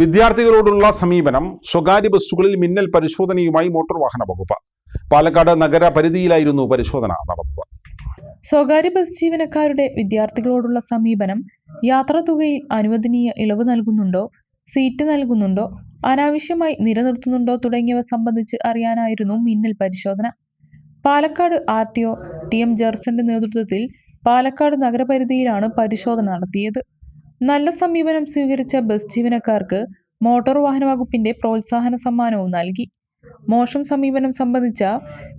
വിദ്യാർത്ഥികളോടുള്ള സമീപനം സ്വകാര്യ ബസ്സുകളിൽ മിന്നൽ പരിശോധനയുമായി മോട്ടോർ വാഹന വകുപ്പ്. പാലക്കാട് നഗര പരിധിയിലായിരുന്നു പരിശോധന നടന്നത്. സ്വകാര്യ ബസ് ജീവനക്കാരുടെ വിദ്യാർത്ഥികളോടുള്ള സമീപനം യാത്രാ തുകയിൽ അനുവദനീയ ഇളവ് നൽകുന്നുണ്ടോ സീറ്റ് നൽകുന്നുണ്ടോ അനാവശ്യമായി നിലനിർത്തുന്നുണ്ടോ തുടങ്ങിയവ സംബന്ധിച്ച് അറിയാനായിരുന്നു മിന്നൽ പരിശോധന. Palakkad R T O T M ജെർസന്റെ നേതൃത്വത്തിൽ പാലക്കാട് നഗരപരിധിയിലാണ് പരിശോധന നടത്തിയത്. നല്ല സമീപനം സ്വീകരിച്ച ബസ് ജീവനക്കാർക്ക് മോട്ടോർ വാഹന വകുപ്പിന്റെ പ്രോത്സാഹന സമ്മാനവും നൽകി. മോശം സമീപനം സംബന്ധിച്ച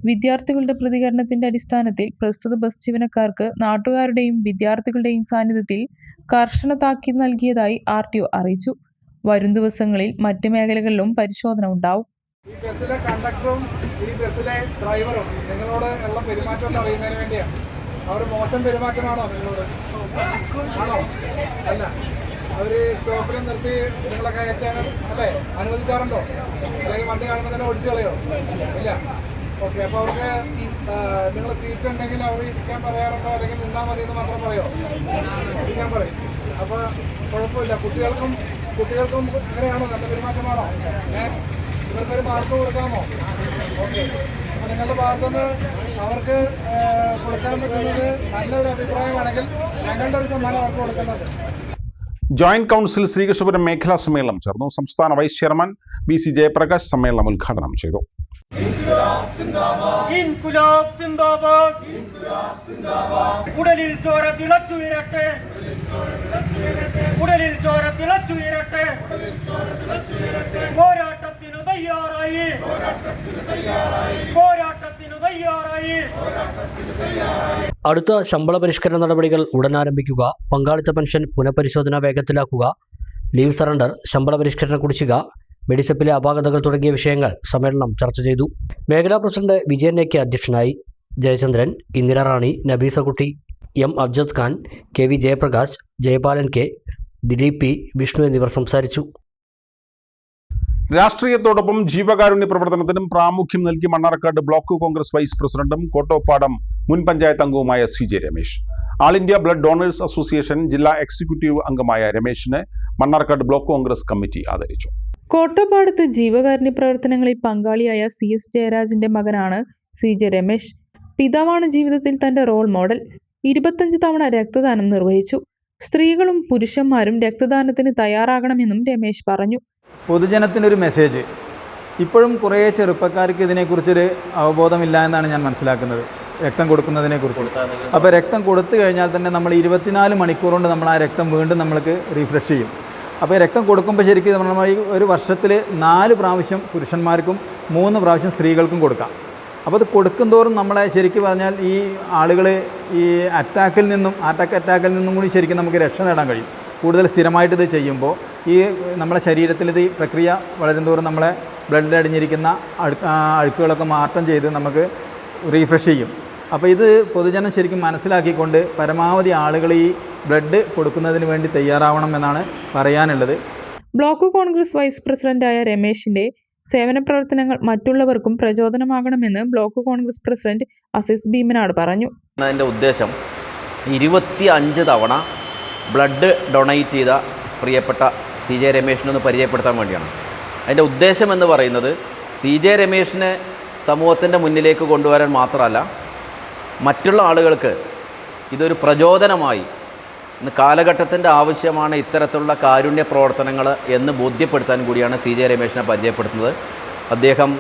വിദ്യാർത്ഥികളുടെ പ്രതികരണത്തിന്റെ അടിസ്ഥാനത്തിൽ പ്രസ്തുത ബസ് ജീവനക്കാർക്ക് നാട്ടുകാരുടെയും വിദ്യാർത്ഥികളുടെയും സാന്നിധ്യത്തിൽ കർശന താക്കീത് നൽകിയതായി ആർ അറിയിച്ചു. വരും ദിവസങ്ങളിൽ മറ്റ് മേഖലകളിലും പരിശോധന ഉണ്ടാവും. ഈ ബസ്സിലെ കണ്ടക്ടറും ഈ ബസ്സിലെ ഡ്രൈവറും നിങ്ങളോട് ഉള്ള പെരുമാറ്റം ഒന്ന് അറിയുന്നതിന് വേണ്ടിയാണ് അവർ മോശം പെരുമാറ്റമാണോ നിങ്ങളോട്? ആണോ? അല്ല. അവർ സ്റ്റോപ്പിൽ നിർത്തി നിങ്ങളെ കയറ്റാനും അല്ലേ? അനുവദിക്കാറുണ്ടോ? അല്ലെങ്കിൽ വണ്ടി കാണുമ്പോൾ തന്നെ ഓടിച്ചു കളയോ? ഇല്ല. ഓക്കെ. അപ്പോൾ അവർക്ക് നിങ്ങൾ സീറ്റ് ഉണ്ടെങ്കിൽ അവർ ഇരിക്കാൻ പറയാറുണ്ടോ? അല്ലെങ്കിൽ നിന്നാൽ മതി എന്ന് മാത്രം പറയോ? ഇരിക്കാൻ പറയും. അപ്പോൾ കുഴപ്പമില്ല. കുട്ടികൾക്കും കുട്ടികൾക്കും ഇങ്ങനെയാണോ നല്ല പെരുമാറ്റമാണോ? ഏഹ് ഇവർക്കൊരു മാർക്ക് കൊടുക്കാമോ? ഓക്കെ അപ്പോൾ നിങ്ങളുടെ ഭാഗത്തുനിന്ന് അവർക്ക് കൊടുക്കാൻ പറ്റുന്നത് നല്ലൊരു അഭിപ്രായമാണെങ്കിൽ ഞങ്ങളുടെ ഒരു സമ്മാനം അവർക്ക് കൊടുക്കുന്നത് ജോയിന്റ് കൗൺസിൽ ശ്രീകൃഷ്ണപുരം മേഖലാ സമ്മേളനം ചേർന്നു. സംസ്ഥാന vice chairman B C Jayaprakash സമ്മേളനം ഉദ്ഘാടനം ചെയ്തു. ഉടലിൽ ചോര തിളച്ചുയരട്ടെ. ഉടലിൽ ചോര തിളച്ചുയരട്ടെ. പോരാട്ടത്തിനു തയ്യാറായി. പോരാട്ടത്തിനു തയ്യാറായി. അടുത്ത ശമ്പള പരിഷ്കരണ നടപടികൾ ഉടൻ ആരംഭിക്കുക. പങ്കാളിത്ത പെൻഷൻ പുനഃപരിശോധന വേഗത്തിലാക്കുക. ലീവ് സറണ്ടർ ശമ്പള പരിഷ്കരണ കുടിശ്ശിക മെഡിസപ്പിലെ അപാകതകൾ തുടങ്ങിയ വിഷയങ്ങൾ സമ്മേളനം ചർച്ച ചെയ്തു. മേഖലാ പ്രസിഡന്റ് വിജയൻ അധ്യക്ഷനായി. Jayachandran Indira Rani Nabeesakutty M Abjad Khan K V Jayaprakash Jayapalan K Dileep P Vishnu എന്നിവർ സംസാരിച്ചു. രാഷ്ട്രീയത്തോടൊപ്പം ജീവകാരുണ്യ പ്രവർത്തനത്തിനും പ്രാമുഖ്യം നൽകി മണ്ണാർക്കാട് ബ്ലോക്ക് കോൺഗ്രസ് വൈസ് പ്രസിഡന്റും കോട്ടോപ്പാടം മുൻ പഞ്ചായത്ത് അംഗവുമായ C J Ramesh. All India blood donors association ജില്ലാ എക്സിക്യൂട്ടീവ് അംഗമായ രമേശിനെ മണ്ണാർക്കാട് ബ്ലോക്ക് കോൺഗ്രസ് കമ്മിറ്റി ആദരിച്ചു. കോട്ടപ്പാടത്ത് ജീവകാരുണ്യ പ്രവർത്തനങ്ങളിൽ പങ്കാളിയായ സി എസ് ജയരാജിന്റെ മകനാണ് സി ജെ രമേശ്. പിതാവാണ് ജീവിതത്തിൽ തന്റെ റോൾ മോഡൽ. ഇരുപത്തഞ്ച് തവണ രക്തദാനം നിർവഹിച്ചു. സ്ത്രീകളും പുരുഷന്മാരും രക്തദാനത്തിന് തയ്യാറാകണമെന്നും രമേശ് പറഞ്ഞു. പൊതുജനത്തിനൊരു മെസ്സേജ്. ഇപ്പോഴും കുറേ ചെറുപ്പക്കാർക്ക് ഇതിനെക്കുറിച്ചൊരു അവബോധമില്ല എന്നാണ് ഞാൻ മനസ്സിലാക്കുന്നത്. രക്തം കൊടുക്കുന്നതിനെ കുറിച്ച് അപ്പോൾ രക്തം കൊടുത്തു കഴിഞ്ഞാൽ തന്നെ നമ്മൾ ഇരുപത്തിനാല് മണിക്കൂർ കൊണ്ട് നമ്മൾ ആ രക്തം വീണ്ടും നമ്മൾക്ക് റീഫ്രഷ് ചെയ്യും. അപ്പോൾ രക്തം കൊടുക്കുമ്പോൾ ശരിക്കും നമ്മൾ ഒരു വർഷത്തിൽ നാല് പ്രാവശ്യം പുരുഷന്മാർക്കും മൂന്ന് പ്രാവശ്യം സ്ത്രീകൾക്കും കൊടുക്കാം. അപ്പോൾ അത് കൊടുക്കും തോറും നമ്മളെ ശരിക്കും പറഞ്ഞാൽ ഈ ആളുകൾ ഈ അറ്റാക്കിൽ നിന്നും അറ്റാക്ക് അറ്റാക്കിൽ നിന്നും കൂടി ശരിക്കും നമുക്ക് രക്ഷ നേടാൻ കഴിയും. കൂടുതൽ സ്ഥിരമായിട്ട് ഇത് ചെയ്യുമ്പോൾ ഈ നമ്മുടെ ശരീരത്തിൽ ഇത് പ്രക്രിയ വളരും തോറും നമ്മളെ ബ്ലഡിൽ അടിഞ്ഞിരിക്കുന്ന അഴുക്കുകളൊക്കെ മാറ്റം ചെയ്ത് നമുക്ക് റീഫ്രഷ് ചെയ്യും. അപ്പോൾ ഇത് പൊതുജനം ശരിക്കും മനസ്സിലാക്കിക്കൊണ്ട് പരമാവധി ആളുകൾ ഈ ബ്ലഡ് കൊടുക്കുന്നതിന് വേണ്ടി തയ്യാറാവണം എന്നാണ് പറയാനുള്ളത്. ബ്ലോക്ക് കോൺഗ്രസ് വൈസ് പ്രസിഡന്റായ രമേശിന്റെ സേവന പ്രവർത്തനങ്ങൾ മറ്റുള്ളവർക്കും പ്രചോദനമാകണമെന്ന് ബ്ലോക്ക് കോൺഗ്രസ് പ്രസിഡന്റ് അസിസ് ഭീമനാട് പറഞ്ഞു. അതിന്റെ ഉദ്ദേശം ഇരുപത്തി അഞ്ച് തവണ ബ്ലഡ് ഡൊണേറ്റ് ചെയ്ത പ്രിയപ്പെട്ട സി ജെ രമേഷിനൊന്ന് പരിചയപ്പെടുത്താൻ വേണ്ടിയാണ്. അതിന്റെ ഉദ്ദേശം എന്ന് പറയുന്നത് സി ജെ രമേഷിനെ സമൂഹത്തിന്റെ മുന്നിലേക്ക് കൊണ്ടുവരാൻ മാത്രമല്ല മറ്റുള്ള ആളുകൾക്ക് ഇതൊരു പ്രചോദനമായി കാലഘട്ടത്തിന്റെ ആവശ്യമാണ് ഇത്തരത്തിലുള്ള കാരുണ്യ പ്രവർത്തനങ്ങൾ എന്ന് ബോധ്യപ്പെടുത്താൻ കൂടിയാണ് സി ജെ രമേഷിനെ പരിചയപ്പെടുത്തുന്നത്. അദ്ദേഹം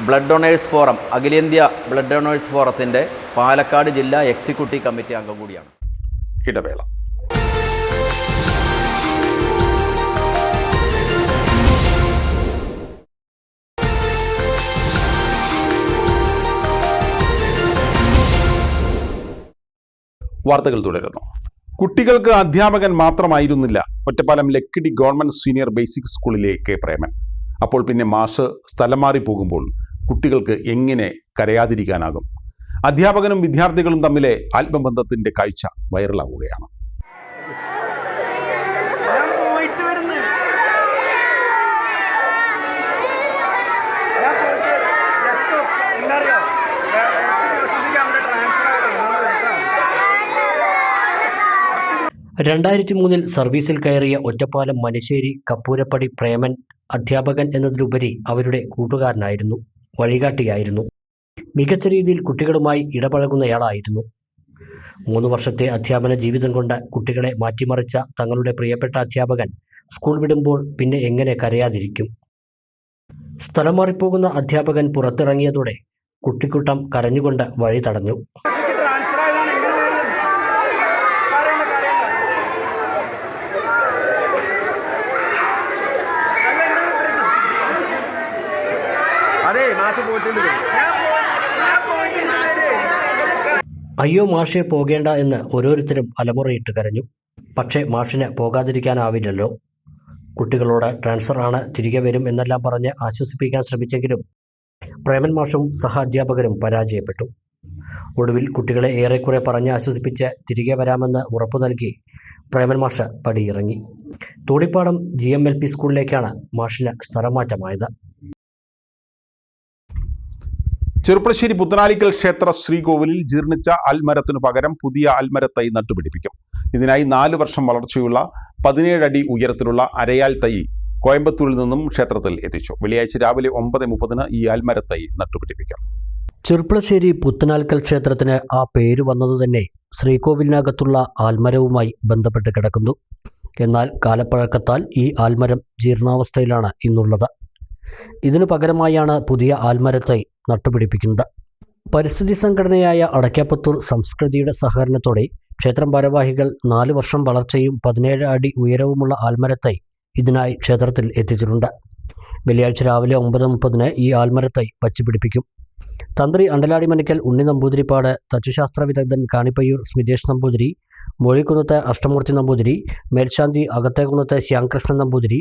ബ്ലഡ് ഡൊണേഴ്സ് ഫോറം അഖിലേന്ത്യാ ബ്ലഡ് ഡൊണേഴ്സ് ഫോറത്തിന്റെ പാലക്കാട് ജില്ലാ എക്സിക്യൂട്ടീവ് കമ്മിറ്റി അംഗം കൂടിയാണ്. ഇടവേള. വാർത്തകൾ തുടരുന്നു. കുട്ടികൾക്ക് അധ്യാപകൻ മാത്രമായിരുന്നില്ല Ottapalam Lakkidi government senior basic സ്കൂളിലെ കെ പ്രേമൻ. അപ്പോൾ പിന്നെ മാഷ് സ്ഥലം മാറി പോകുമ്പോൾ കുട്ടികൾക്ക് എങ്ങനെ കരയാതിരിക്കാനാകും? അധ്യാപകനും വിദ്യാർത്ഥികളും തമ്മിലെ ആത്മബന്ധത്തിന്റെ കാഴ്ച വൈറലാവുകയാണ് പോയിട്ട് വരുന്നു എന്താ അറിയോ കുറച്ച് ദിവസത്തേക്ക് അവിടെ ട്രാൻസ്ഫർ രണ്ടായിരത്തി മൂന്നിൽ സർവീസിൽ കയറിയ ഒറ്റപ്പാലം മനശ്ശേരി കപ്പൂരപ്പടി പ്രേമൻ അധ്യാപകൻ എന്നതിലുപരി അവരുടെ കൂട്ടുകാരനായിരുന്നു വഴികാട്ടിയായിരുന്നു. മികച്ച രീതിയിൽ കുട്ടികളുമായി ഇടപഴകുന്നയാളായിരുന്നു. മൂന്ന് വർഷത്തെ അധ്യാപന ജീവിതം കൊണ്ട് കുട്ടികളെ മാറ്റിമറിച്ച തങ്ങളുടെ പ്രിയപ്പെട്ട അധ്യാപകൻ സ്കൂൾ വിടുമ്പോൾ പിന്നെ എങ്ങനെ കരയാതിരിക്കും? സ്ഥലം മാറിപ്പോകുന്ന അധ്യാപകൻ പുറത്തിറങ്ങിയതോടെ കുട്ടിക്കൂട്ടം കരഞ്ഞുകൊണ്ട് വഴി തടഞ്ഞു ട്രാൻസ്ഫർ ആയതാണ് എങ്ങനെ വരുന്നത് കരയണ്ട കരയണ്ട അല്ല എന്നെ വിളിക്കണം. അതെ മാഷ് പോയിട്ടുണ്ട് ഞാൻ പോയി ഞാൻ പോയിട്ടുണ്ട് അയ്യോ മാഷെ പോകേണ്ട എന്ന് ഓരോരുത്തരും അലമുറയിട്ട് കരഞ്ഞു. പക്ഷേ മാഷിന് പോകാതിരിക്കാനാവില്ലല്ലോ. കുട്ടികളോട് ട്രാൻസ്ഫർ ആണ് തിരികെ വരും എന്നെല്ലാം പറഞ്ഞ് ആശ്വസിപ്പിക്കാൻ ശ്രമിച്ചെങ്കിലും പ്രേമൻ മാഷും സഹാധ്യാപകരും പരാജയപ്പെട്ടു. ഒടുവിൽ കുട്ടികളെ ഏറെക്കുറെ പറഞ്ഞ് ആശ്വസിപ്പിച്ച് തിരികെ വരാമെന്ന് ഉറപ്പു നൽകി പ്രേമൻ മാഷ് പടിയിറങ്ങി. Thodippadam G M L P സ്കൂളിലേക്കാണ് മാഷിന് സ്ഥലമാറ്റമായത്. ചെറുപ്പശ്ശേരി പുത്തനാലിക്കൽ ക്ഷേത്ര ശ്രീകോവിലിൽ ജീർണിച്ച അൽമരത്തിനു പകരം പുതിയ അൽമരത്തൈ നട്ടുപിടിപ്പിക്കും. ഇതിനായി നാല് വർഷം വളർച്ചയുള്ള പതിനേഴ് അടി ഉയരത്തിലുള്ള അരയാൽ തൈ കോയമ്പത്തൂരിൽ നിന്നും ക്ഷേത്രത്തിൽ എത്തിച്ചു. വെള്ളിയാഴ്ച രാവിലെ ഒമ്പത് മുപ്പതിന് ഈ അൽമരത്തൈ നട്ടുപിടിപ്പിക്കും. ചെറുപ്പശ്ശേരി പുത്തനാൽക്കൽ ക്ഷേത്രത്തിന് ആ പേര് വന്നത് തന്നെ ശ്രീകോവിലിനകത്തുള്ള ആൽമരവുമായി ബന്ധപ്പെട്ട് കിടക്കുന്നു. എന്നാൽ കാലപ്പഴക്കത്താൽ ഈ ആൽമരം ജീർണാവസ്ഥയിലാണ് ഇന്നുള്ളത്. ഇതിനു പകരമായാണ് പുതിയ ആൽമരത്തെ നട്ടുപിടിപ്പിക്കുന്നത്. പരിസ്ഥിതി സംഘടനയായ അടയ്ക്കാപ്പത്തൂർ സംസ്കൃതിയുടെ സഹകരണത്തോടെ ക്ഷേത്രം ഭാരവാഹികൾ നാല് വർഷം വളർച്ചയും പതിനേഴ് അടി ഉയരവുമുള്ള ആൽമരത്തെ ഇതിനായി ക്ഷേത്രത്തിൽ എത്തിച്ചിട്ടുണ്ട്. വെള്ളിയാഴ്ച രാവിലെ ഒമ്പത് മുപ്പതിന് ഈ ആൽമരത്തെ വച്ചുപിടിപ്പിക്കും. തന്ത്രി അണ്ടലാടി മനിക്കൽ ഉണ്ണി നമ്പൂതിരിപ്പാട് തച്ചുശാസ്ത്ര വിദഗ്ധൻ കാണിപ്പയ്യൂർ സ്മിതേഷ് നമ്പൂതിരി മൊഴിക്കുന്നത്ത് അഷ്ടമൂർത്തി നമ്പൂതിരി മേൽശാന്തി അകത്തേക്കുന്നത്തെ ശ്യാംകൃഷ്ണൻ നമ്പൂതിരി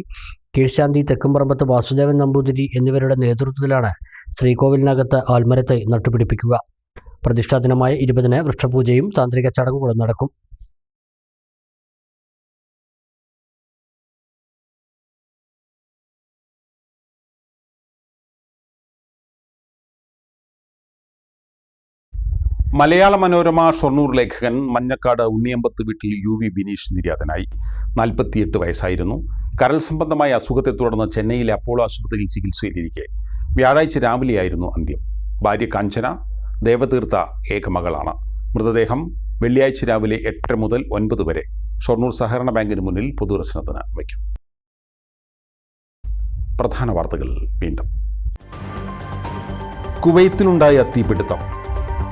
കീഴ്ശാന്തി തെക്കുംപറമ്പത്ത് വാസുദേവൻ നമ്പൂതിരി എന്നിവരുടെ നേതൃത്വത്തിലാണ് ശ്രീകോവിലിനകത്ത് ആൽമരത്തെ നട്ടുപിടിപ്പിക്കുക. പ്രതിഷ്ഠാദിനമായ ഇരുപതിന് വൃക്ഷപൂജയും താന്ത്രിക ചടങ്ങുകളും നടക്കും. മലയാള മനോരമ ഷൊർണൂർ ലേഖകൻ മഞ്ഞക്കാട് ഉണ്ണിയമ്പത്ത് വീട്ടിൽ യു വി ബിനീഷ് നിര്യാതനായി. നാൽപ്പത്തിയെട്ട് വയസ്സായിരുന്നു. കരൾ സംബന്ധമായ അസുഖത്തെ തുടർന്ന് ചെന്നൈയിലെ അപ്പോളോ ആശുപത്രിയിൽ ചികിത്സയിലിരിക്കെ. വ്യാഴാഴ്ച രാവിലെയായിരുന്നു അന്ത്യം. ഭാര്യ കാഞ്ചന ദേവതീർത്ഥ ഏകമകളാണ് മൃതദേഹം വെള്ളിയാഴ്ച രാവിലെ എട്ടര മുതൽ ഒൻപത് വരെ ഷൊർണൂർ സഹകരണ ബാങ്കിന് മുന്നിൽ പൊതുദർശനത്തിന് വയ്ക്കും. പ്രധാന വാർത്തകൾ വീണ്ടും. കുവൈത്തിലുണ്ടായ തീപിടുത്തം.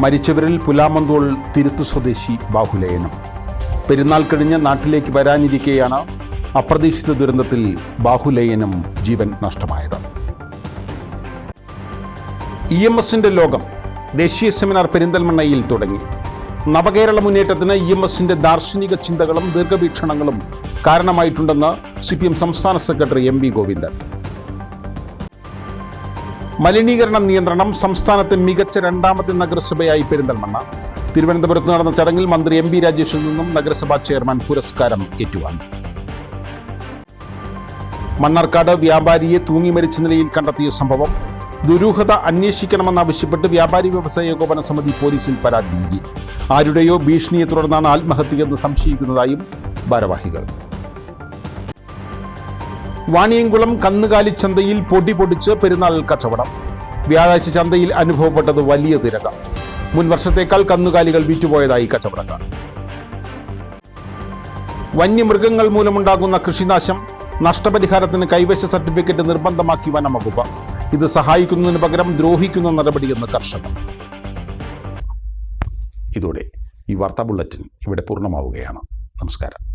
മരിച്ചവരിൽ പുലാമന്തോൾ തിരുത്തു സ്വദേശി ബാഹുലേയനും പെരുന്നാൾ കഴിഞ്ഞ് നാട്ടിലേക്ക് വരാനിരിക്കെയാണ് അപ്രതീക്ഷിത ദുരന്തത്തിൽ ബാഹുലേയനും ജീവൻ നഷ്ടമായത്. ഇ എം എസിന്റെ ലോകം ദേശീയ സെമിനാർ പെരിന്തൽമണ്ണയിൽ തുടങ്ങി. നവകേരള മുന്നേറ്റത്തിന് ഇ എം എസിന്റെ ദാർശനിക ചിന്തകളും ദീർഘവീക്ഷണങ്ങളും കാരണമായിട്ടുണ്ടെന്ന് സി പി എം സംസ്ഥാന സെക്രട്ടറി എം വി ഗോവിന്ദൻ. മലിനീകരണ നിയന്ത്രണം സംസ്ഥാനത്തെ മികച്ച രണ്ടാമത്തെ നഗരസഭയായി പെരിന്തൽമണ്ണ. തിരുവനന്തപുരത്ത് നടന്ന ചടങ്ങിൽ മന്ത്രി എം ബി രാജേഷിൽ നിന്നും നഗരസഭാ ചെയർമാൻ പുരസ്കാരം ഏറ്റുവാങ്ങി. മണ്ണാർക്കാട് വ്യാപാരിയെ തൂങ്ങി മരിച്ച നിലയിൽ കണ്ടെത്തിയ സംഭവം ദുരൂഹത അന്വേഷിക്കണമെന്നാവശ്യപ്പെട്ട് വ്യാപാരി വ്യവസായ ഏകോപന സമിതി പോലീസിൽ പരാതി നൽകി. ആരുടെയോ ഭീഷണിയെ തുടർന്നാണ് ആത്മഹത്യയെന്ന് സംശയിക്കുന്നതായും ഭാരവാഹികൾ. വാണിയംകുളം കന്നുകാലി ചന്തയിൽ പൊടി പൊടിച്ച് പെരുന്നാൾ കച്ചവടം. വ്യാഴാഴ്ച ചന്തയിൽ അനുഭവപ്പെട്ടത് വലിയ തിരക്ക്. മുൻ വർഷത്തേക്കാൾ കന്നുകാലികൾ വിറ്റുപോയതായി കച്ചവടക്കാർ. വന്യമൃഗങ്ങൾ മൂലമുണ്ടാകുന്ന കൃഷിനാശം നഷ്ടപരിഹാരത്തിന് കൈവശ സർട്ടിഫിക്കറ്റ് നിർബന്ധമാക്കി വനം വകുപ്പ് ഇത് സഹായിക്കുന്നതിന് പകരം ദ്രോഹിക്കുന്ന നടപടിയെന്ന് കർഷകർ. ഇതോടെ ഈ വാർത്താ ബുള്ളറ്റിൻ ഇവിടെ പൂർണമാവുകയാണ്. നമസ്കാരം.